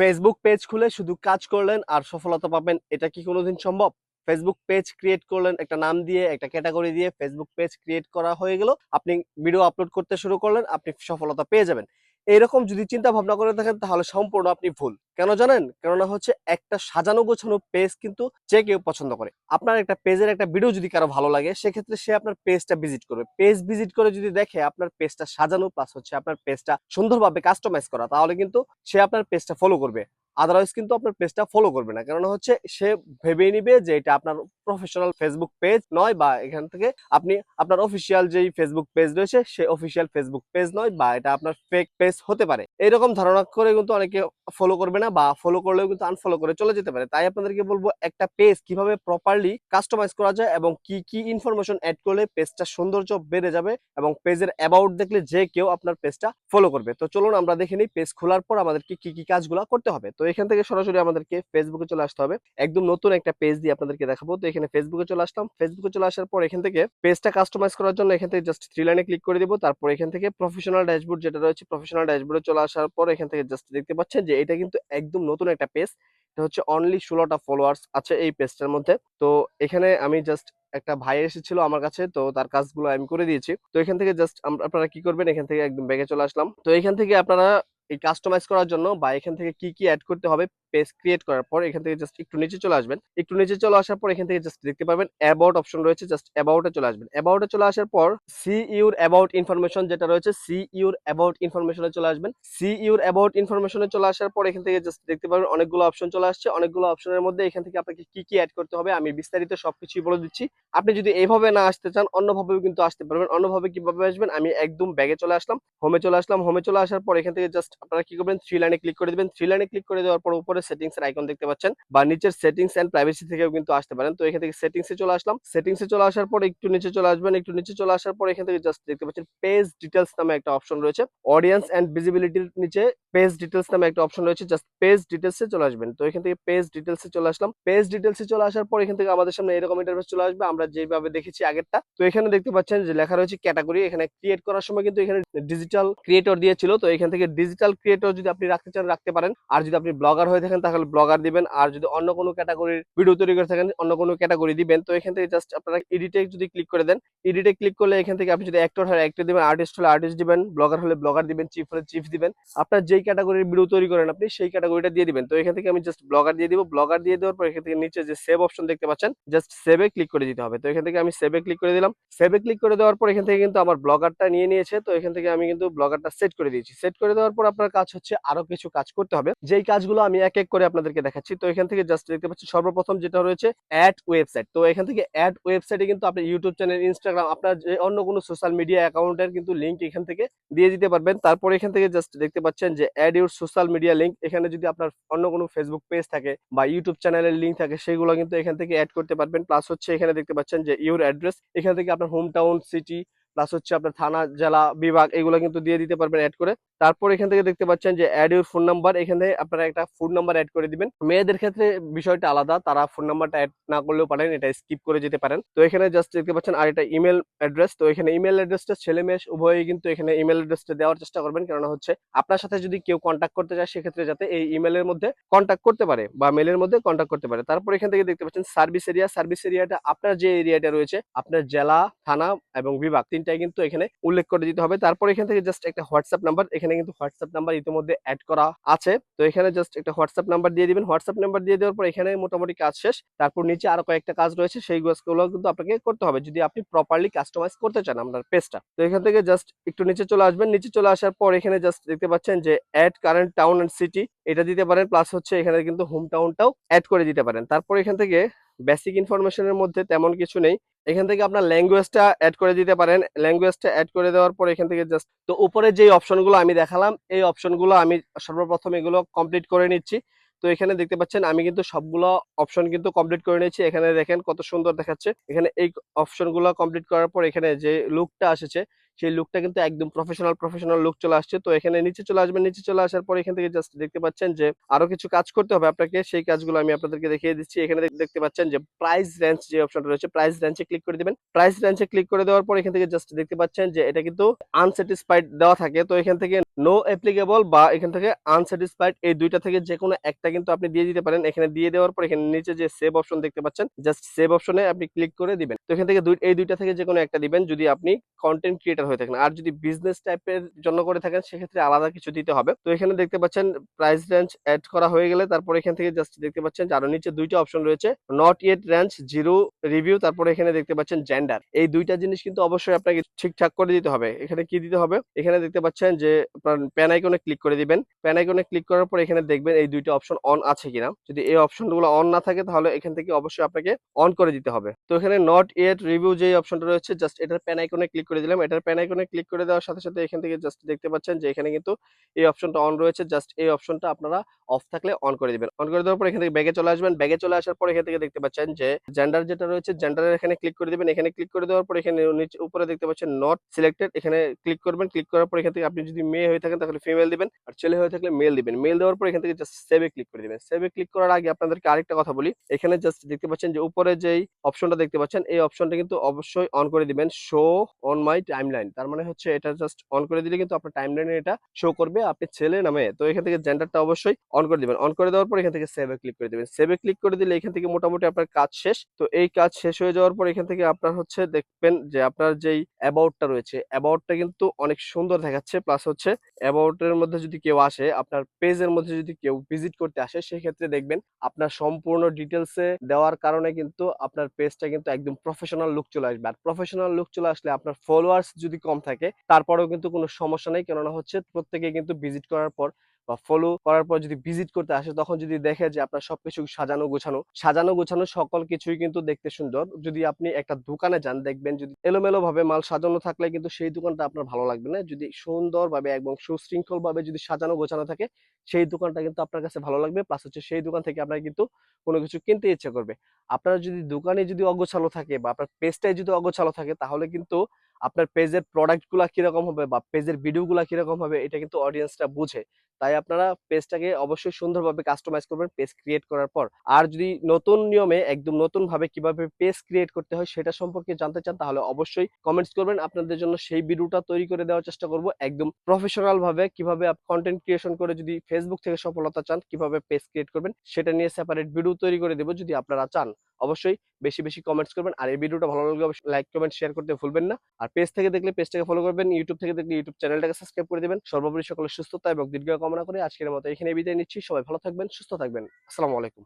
Facebook page খুলে শুধু কাজ করলেন আর সফলতা পাবেন, এটা কি কোনোদিন সম্ভব? ফেসবুক পেজ ক্রিয়েট করলেন, একটা নাম দিয়ে, একটা ক্যাটাগরি দিয়ে ফেসবুক পেজ ক্রিয়েট করা হয়ে গেল। আপনি ভিডিও আপলোড করতে শুরু করলেন, আপনি সফলতা পেয়ে যাবেন। এরকম যদি চিন্তা ভাবনা করে থাকেন, তাহলে সম্পূর্ণ আপনি ভুল। কেন জানেন? কেননা হচ্ছে একটা সাজানো গোছানো পেজ কিন্তু যে কেউ পছন্দ করে। আপনার একটা পেজের একটা ভিডিও যদি কারও ভালো লাগে, সেক্ষেত্রে সে আপনার পেজটা ভিজিট করবে। পেজ ভিজিট করে যদি দেখে আপনার পেজটা সাজানো প্লাস হচ্ছে আপনার পেজটা সুন্দরভাবে কাস্টমাইজ করা, তাহলে কিন্তু সে আপনার পেজটা ফলো করবে। আদারওয়াইজ কিন্তু আপনার পেজটা ফলো করবে না। কারণ হচ্ছে সে ভেবেই নিবে যে এটা আপনার প্রফেশনাল ফেসবুক পেজ নয় বা এখান থেকে আপনি আপনার অফিসিয়াল যেই ফেসবুক পেজ রয়েছে, সে অফিসিয়াল ফেসবুক পেজ নয় বা এটা আপনার ফেক পেজ হতে পারে। এরকম ধারণা করে কিন্তু অনেকে ফলো করবে না বা ফলো করলেও কিন্তু আনফলো করে চলে যেতে পারে। তাই আপনাদেরকে বলব একটা পেজ কীভাবে প্রপারলি কাস্টমাইজ করা যায় এবং কি কি ইনফরমেশন অ্যাড করলে পেজটা সৌন্দর্য বেড়ে যাবে এবং পেজের অ্যাবাউট দেখলে যে কেউ আপনার পেজটা ফলো করবে। তো চলুন আমরা দেখে নিই পেজ খোলার পর আমাদেরকে কি কি কাজগুলো করতে হবে। তো এখান থেকে সরাসরি আমাদেরকে ফেসবুকে চলে আসতে হবে। একদম নতুন একটা পেজ দিয়ে আপনাদেরকে দেখাবো। তো এখানে ফেসবুকে চলে আসলাম। ফেসবুকে চলে আসার পর এখান থেকে পেজটা কাস্টমাইজ করার জন্য এখান থেকে জাস্ট থ্রি লাইনে ক্লিক করে দিব। তারপর এখান থেকে প্রফেশনাল ড্যাশবোর্ড যেটা রয়েছে প্রফেশনাল ড্যাশবোর্ডে চলে আসার পর এখান থেকে জাস্ট দেখতে পাচ্ছেন যে এটা কিন্তু একদম নতুন একটা পেজ এটা হচ্ছে অনলি ষোলোটা ফলোয়ার্স আছে এই পেজটার মধ্যে। তো এখানে আমি জাস্ট একটা ভাই এসেছিল আমার কাছে, তো তার কাজগুলো আমি করে দিয়েছি। তো এখান থেকে জাস্ট আপনারা কি করবেন? এখান থেকে একদম ব্যাগে চলে আসলাম। তো এখান থেকে আপনারা এই কাস্টমাইজ করার জন্য বা এখান থেকে কি কি অ্যাড করতে হবে পেজ ক্রিয়েট করার পর এখান থেকে জাস্ট একটু নিচে চলে আসবেন। একটু নিচে চলে আসার পর এখান থেকে জাস্ট দেখতে পাবেন অ্যাবাউট অপশন রয়েছে জাস্ট অ্যাবাউটে চলে আসবেন। অ্যাবাউটে চলে আসার পর সি ইউর অ্যাবাউট ইনফরমেশন যেটা রয়েছে সি ইউর অ্যাবাউট ইনফরমেশনে চলে আসবেন। সি ইউর অ্যাবাউট ইনফরমেশনে চলে আসার পর এখান থেকে জাস্ট দেখতে পাবেন অনেকগুলো অপশন চলে আসছে। অনেকগুলো অপশনের মধ্যে এখান থেকে আপনাকে কি কি অ্যাড করতে হবে আমি বিস্তারিত সবকিছুই বলে দিচ্ছি। আপনি যদি এইভাবে না আসতে চান, অন্যভাবেও কিন্তু আসতে পারবেন। অন্যভাবে কীভাবে আসবেন? আমি একদম ব্যাগে চলে আসলাম হোমে চলে আসলাম। হোমে চলে আসার পর এখান থেকে জাস্ট আপনারা কি করবেন? থ্রি লাইনে ক্লিক করে দিবেন। থ্রি লাইনে ক্লিক করে দেওয়ার পর উপরে সেটিংস এর আইকন দেখতে পাচ্ছেন বা নিচের সেটিংস এন্ড প্রাইভেসি থেকেও কিন্তু আসতে পারেন। তো এখান থেকে সেটিংস এ চলে আসলাম। সেটিংস এ চলে আসার পর একটু নিচে চলে আসবেন। একটু নিচে চলে আসার পর এখান থেকে জাস্ট দেখতে পাচ্ছেন পেজ ডিটেলস নামে একটা অপশন রয়েছে। অডিয়েন্স এন্ড ভিজিবিলিটির নিচে পেজ ডিটেলস নামে একটা অপশন রয়েছে জাস্ট পেজ ডিটেলস চলে আসবেন। তো এখান থেকে পেজ ডিটেলস চলে আসলাম। পেজ ডিটেলস চলে আসার পর এখান থেকে আমাদের সামনে এরকম ইন্টারফেস চলে আসবে, আমরা যেভাবে দেখেছি আগেরটা। তো এখানে দেখতে পাচ্ছেন যে লেখা রয়েছে ক্যাটাগরি এখানে ক্রিয়েট করার সময় কিন্তু এখানে ডিজিটাল ক্রিয়েটর দিয়েছিল। তো এখান থেকে ডিজিটাল ক্রিয়েটর যদি আপনি রাখতে চান, রাখতে পারেন। আর যদি আপনি ব্লগার হয়ে থাকেন, তাহলে ব্লগার দিবেন। আর যদি অন্য কোনো ক্যাটাগরির ভিডিও তৈরি করে থাকেন, অন্য কোনো ক্যাটাগরি দিবেন। তো এখান থেকে জাস্ট আপনারা এডিটে যদি ক্লিক করে দেন এডিটে ক্লিক করলে এখান থেকে আপনি যদি অ্যাক্টর হয় অ্যাক্টর দিবেন আর্টিস্ট হলে আর্টিস্ট দিবেন ব্লগার হলে ব্লগার দিবেন চিফ হলে চিফ দিবেন। আপনার যেই ক্যাটাগরির ভিডিও তৈরি করেন আপনি, সেই ক্যাটাগরিটা দিয়ে দিবেন। তো এখান থেকে আমি জাস্ট ব্লগার দিয়ে দিব। ব্লগার দিয়ে দেওয়ার পর এখান থেকে নিচে যে সেভ অপশন দেখতে পাচ্ছেন জাস্ট সেভে ক্লিক করে দিতে হবে। তো এখান থেকে আমি সেভে ক্লিক করে দিলাম। সেভে ক্লিক করে দেওয়ার পর এখান থেকে কিন্তু আমার ব্লগারটা নিয়ে নিয়েছে। তো এখান থেকে আমি কিন্তু ব্লগারটা সেট করে দিয়েছি। সেট করে দেওয়ার পর আপনার কাজ হচ্ছে আরও কিছু কাজ করতে হবে। যেই কাজগুলো আমি এক এক করে আপনাদেরকে দেখাচ্ছি। তো এখান থেকে জাস্ট দেখতে পাচ্ছি সর্বপ্রথম যেটা রয়েছে অ্যাড ওয়েবসাইট তো এখান থেকে অ্যাড ওয়েবসাইটে কিন্তু আপনি ইউটিউব চ্যানেল ইনস্টাগ্রাম আপনার যে অন্য কোনো সোশ্যাল মিডিয়া অ্যাকাউন্টের কিন্তু লিঙ্ক এখান থেকে দিয়ে দিতে পারবেন। তারপর এখান থেকে জাস্ট দেখতে পাচ্ছেন যে add your social media link এখানে যদি আপনার অন্য কোনো ফেসবুক পেজ থাকে বা ইউটিউব চ্যানেলের লিঙ্ক থাকে, সেগুলো কিন্তু এখান থেকে অ্যাড করতে পারবেন। প্লাস হচ্ছে এখানে দেখতে পাচ্ছেন যে ইউর অ্যাড্রেস এখান থেকে আপনার হোম টাউন সিটি প্লাস হচ্ছে আপনার থানা, জেলা, বিভাগ এগুলো কিন্তু দিয়ে দিতে পারবেন অ্যাড করে। তারপর এখান থেকে দেখতে পাচ্ছেন যে অ্যাড ইউর ফোন নাম্বার এখানে আপনারা একটা ফোন নাম্বার অ্যাড করে দিবেন। মেয়েদের ক্ষেত্রে বিষয়টা আলাদা, তারা ফোন নাম্বারটা অ্যাড না করলেও পারেন, এটা স্কিপ করে যেতে পারেন। তো এখানে জাস্ট দেখতে পাচ্ছেন আর এটা ইমেল অ্যাড্রেস তো এখানে ইমেল অ্যাড্রেসটা ছেলে মেয়ে উভয়ই কিন্তু এখানে ইমেল অ্যাড্রেসটা দেওয়ার চেষ্টা করবেন। কেননা হচ্ছে আপনার সাথে যদি কেউ কন্ট্যাক্ট করতে চায়, সেক্ষেত্রে যাতে এই ইমেলের মধ্যে কন্ট্যাক্ট করতে পারে বা মেলের মধ্যে কন্ট্যাক্ট করতে পারে। তারপর এখান থেকে দেখতে পাচ্ছেন সার্ভিস এরিয়া সার্ভিস এরিয়াটা আপনার যে এরিয়াটা রয়েছে, আপনার জেলা, থানা এবং বিভাগ তিনটাই কিন্তু এখানে উল্লেখ করে দিতে হবে। তারপর এখান থেকে জাস্ট একটা হোয়াটসঅ্যাপ নাম্বার এখানে কিন্তু হোয়াটসঅ্যাপ নাম্বার ইতিমধ্যে অ্যাড করা আছে। তো এখানে জাস্ট একটা হোয়াটসঅ্যাপ নাম্বার দিয়ে দিবেন। হোয়াটসঅ্যাপ নাম্বার দিয়ে দেওয়ার পর এখানে মোটামুটি কাজ শেষ। তারপর নিচে আরও কয়েকটা কাজ রয়েছে। সেই কাজগুলো কিন্তু আপনাকে করতে হবে। যদি আপনি প্রপারলি কাস্টমাইজ করতে চান আপনার পেজটা তো এখান থেকে জাস্ট একটু নিচে চলে আসবেন। নিচে চলে আসার পর এখানে জাস্ট দেখতে পাচ্ছেন যে add current town and city এটা দিতে পারেন। প্লাস হচ্ছে এখানে কিন্তু হোম টাউনটাও অ্যাড করে দিতে পারেন। তারপর এখান থেকে বেসিক ইনফরমেশনের মধ্যে তেমন কিছু নেই। এখান থেকে আপনার ল্যাঙ্গুয়েজটা অ্যাড করে দিতে পারেন। ল্যাঙ্গুয়েজটা অ্যাড করে দেওয়ার পর এখান থেকে জাস্ট তো উপরে যে অপশনগুলো আমি দেখালাম, এই অপশনগুলো আমি সর্বপ্রথম এগুলো কমপ্লিট করে নিচ্ছি। তো এখানে দেখতে পাচ্ছেন আমি কিন্তু সবগুলো অপশন কিন্তু কমপ্লিট করে নিয়েছি। এখানে দেখেন কত সুন্দর দেখাচ্ছে। এখানে এই অপশনগুলো কমপ্লিট করার পর এখানে যে লুকটা এসেছে সেই লুকটা কিন্তু একদম প্রফেশনাল প্রফেশনাল লুক চলে আসছে। তো এখানে নিচে চলে আসবেন। নিচে চলে আসার পর এখান থেকে জাস্ট দেখতে পাচ্ছেন যে আরও কিছু কাজ করতে হবে আপনাকে। সেই কাজগুলো আমি আপনাদেরকে দেখিয়ে দিচ্ছি। এখানে দেখ- দেখতে পাচ্ছেন যে প্রাইস রেঞ্জ যে অপশনটা রয়েছে প্রাইস রেঞ্জে ক্লিক করে দিবেন। প্রাইস রেঞ্জে ক্লিক করে দেওয়ার পর এখান থেকে জাস্ট দেখতে পাচ্ছেন যে এটা কিন্তু আনস্যাটিসফাইড দেওয়া থাকে। তো এখান থেকে নো অ্যাপ্লিকেবল বা এখান থেকে আনস্যাটিসফাইড এই দুইটা থেকে যে কোনো একটা কিন্তু আপনি দিয়ে দিতে পারেন। এখানে দিয়ে দেওয়ার পর এখানে নিচে যে সেভ অপশন দেখতে পাচ্ছেন জাস্ট সেভ অপশনে আপনি ক্লিক করে দিবেন। তো এখান থেকে এই দুইটা থেকে যে কোনো একটা দিবেন। যদি আপনি কন্টেন্ট ক্রিয়েটার হয়ে থাকেন। আর যদি বিজনেস টাইপের জন্য করে থাকেন, সেক্ষেত্রে আলাদা কিছু দিতে হবে। তো এখানে দেখতে পাচ্ছেন প্রাইস রেঞ্জ অ্যাড করা হয়ে গেলে তারপর এখান থেকে জাস্ট দেখতে পাচ্ছেন আরও নিচে দুইটা অপশন রয়েছে not yet range zero review তারপরে এখানে দেখতে পাচ্ছেন জেন্ডার এই দুইটা জিনিস কিন্তু অবশ্যই আপনাকে ঠিকঠাক করে দিতে হবে। এখানে কি দিতে হবে? এখানে দেখতে পাচ্ছেন যে প্যান আইকনে ক্লিক করে দিবেন। প্যান আইকনে ক্লিক করার পর এখানে দেখবেন এই দুইটা অপশন অন আছে কিনা। যদি এই অপশনগুলো অন না থাকে, তাহলে এখান থেকে অবশ্যই আপনাকে অন করে দিতে হবে। তো এখানে নট ইয়েট রিভিউ যে অপশনটা রয়েছে জাস্ট এটার প্যান আইকনে ক্লিক করে দিলাম। এটার প্যান আইকনে ক্লিক করে দেওয়ার সাথে সাথে এখান থেকে জাস্ট দেখতে পাচ্ছেন যে এখানে কিন্তু এই অপশনটা অন রয়েছে। জাস্ট এই অপশনটা আপনারা অফ থাকলে অন করে দিবেন। অন করে দেওয়ার পর এখান থেকে ব্যাগে চলে আসবেন। ব্যাগে চলে আসার পর এখান থেকে দেখতে পাচ্ছেন যে জেন্ডার যেটা রয়েছে জেন্ডারের এখানে ক্লিক করে দিবেন। এখানে ক্লিক করে দেওয়ার পর এখানে নিচে উপরে দেখতে পাচ্ছেন নট সিলেক্টেড এখানে ক্লিক করবেন। ক্লিক করার পর এখান থেকে আপনি যদি মেয়ে হয়ে থাকেন তাহলে ফিমেল দিবেন। আর ছেলে হয়ে থাকলে মেল দিবেন। মেল দেওয়ার পর এখান থেকে জাস্ট সেভে ক্লিক করে দিবেন। সেভে ক্লিক করার আগে আপনাদেরকে আরেকটা কথা বলি। এখানে জাস্ট দেখতে পাচ্ছেন যে উপরে যেই অপশনটা দেখতে পাচ্ছেন, এই অপশনটা কিন্তু অবশ্যই অন করে দিবেন। শো অন মাই টাইমলাইন তার মানে হচ্ছে এটা জাস্ট অন করে দিলে কিন্তু আপনার টাইমলাইনে এটা শো করবে, আপনি ছেলে না মেয়ে। তো এখান থেকে জেন্ডারটা অবশ্যই অন করে দিবেন। অন করে দেওয়ার পর এখান থেকে সেভে ক্লিক করে দিবেন। সেভে ক্লিক করে দিলে এখান থেকে মোটামুটি আপনার কাজ শেষ। তো এই কাজ শেষ হয়ে যাওয়ার পর এখান থেকে আপনার হচ্ছে দেখবেন যে আপনার যেই অ্যাবাউটটা রয়েছে অ্যাবাউটটা কিন্তু অনেক সুন্দর দেখাচ্ছে। প্লাস হচ্ছে অ্যাবাউটের মধ্যে যদি কেউ আসে, আপনার পেজের মধ্যে যদি কেউ ভিজিট করতে আসে, সেক্ষেত্রে দেখবেন আপনার সম্পূর্ণ ডিটেলসে দেওয়ার কারণে কিন্তু আপনার পেজটা কিন্তু একদম প্রফেশনাল লুক চলে আসবে। আর প্রফেশনাল লুক চলে আসলে আপনার ফলোয়ার্স যদি কম থাকে তারপরেও কিন্তু কোনো সমস্যা নেই। কেননা হচ্ছে প্রত্যেকে কিন্তু ভিজিট করার পর বা ফলো করার পর যদি ভিজিট করতে আসে, তখন যদি দেখে যে আপনার সবকিছু সাজানো গোছানো সাজানো গোছানো সকল কিছুই কিন্তু দেখতে সুন্দর। যদি আপনি একটা দোকানে যান, দেখবেন যদি এলোমেলো ভাবে মাল সাজানো থাকলে কিন্তু সেই দোকানটা আপনার ভালো লাগবে না। যদি সুন্দর ভাবে এবং সুশৃঙ্খল ভাবে যদি সাজানো গোছানো থাকে, সেই দোকানটা কিন্তু আপনার কাছে ভালো লাগবে। প্লাস হচ্ছে সেই দোকান থেকে আপনার কিন্তু কোনো কিছু কিনতে ইচ্ছে করবে। আপনার যদি দোকানে যদি অগোছালো থাকে বা আপনার পেজটাই যদি অগোছালো থাকে, তাহলে কিন্তু আপনার পেজের প্রোডাক্টগুলা কীরকম হবে বা পেজের ভিডিও গুলা কীরকম হবে, এটা কিন্তু অডিয়েন্সটা বুঝে। তাই আপনারা পেজটাকে অবশ্যই সুন্দরভাবে কাস্টমাইজ করবেন পেজ ক্রিয়েট করার পর। আর যদি নতুন নিয়মে একদম নতুন ভাবে কীভাবে পেজ ক্রিয়েট করতে হয় সেটা সম্পর্কে জানতে চান, তাহলে অবশ্যই কমেন্টস করবেন। আপনাদের জন্য সেই ভিডিওটা তৈরি করে দেওয়ার চেষ্টা করব। একদম প্রফেশনাল ভাবে কীভাবে কন্টেন্ট ক্রিয়েশন করে যদি ফেসবুক থেকে সফলতা চান, কীভাবে পেজ ক্রিয়েট করবেন, সেটা নিয়ে সেপারেট ভিডিও তৈরি করে দেবো যদি আপনারা চান। অবশ্যই বেশি বেশি কমেন্টস করবেন। আর এই ভিডিওটা ভালো লাগলে অবশ্যই লাইক কমেন্ট শেয়ার করতে ভুলবেন না। আর পেজ থেকে দেখলে পেজটাকে ফলো করবেন ইউটিউব থেকে দেখলে ইউটিউব চ্যানেলটাকে সাবস্ক্রাইব করে দেবেন। সর্বোপরি সকলের সুস্থতা এবং দীর্ঘ কামনা করে আজকের মতো এখানে বিদায় নিচ্ছি। সবাই ভালো থাকবেন, সুস্থ থাকবেন। আসসালামু আলাইকুম।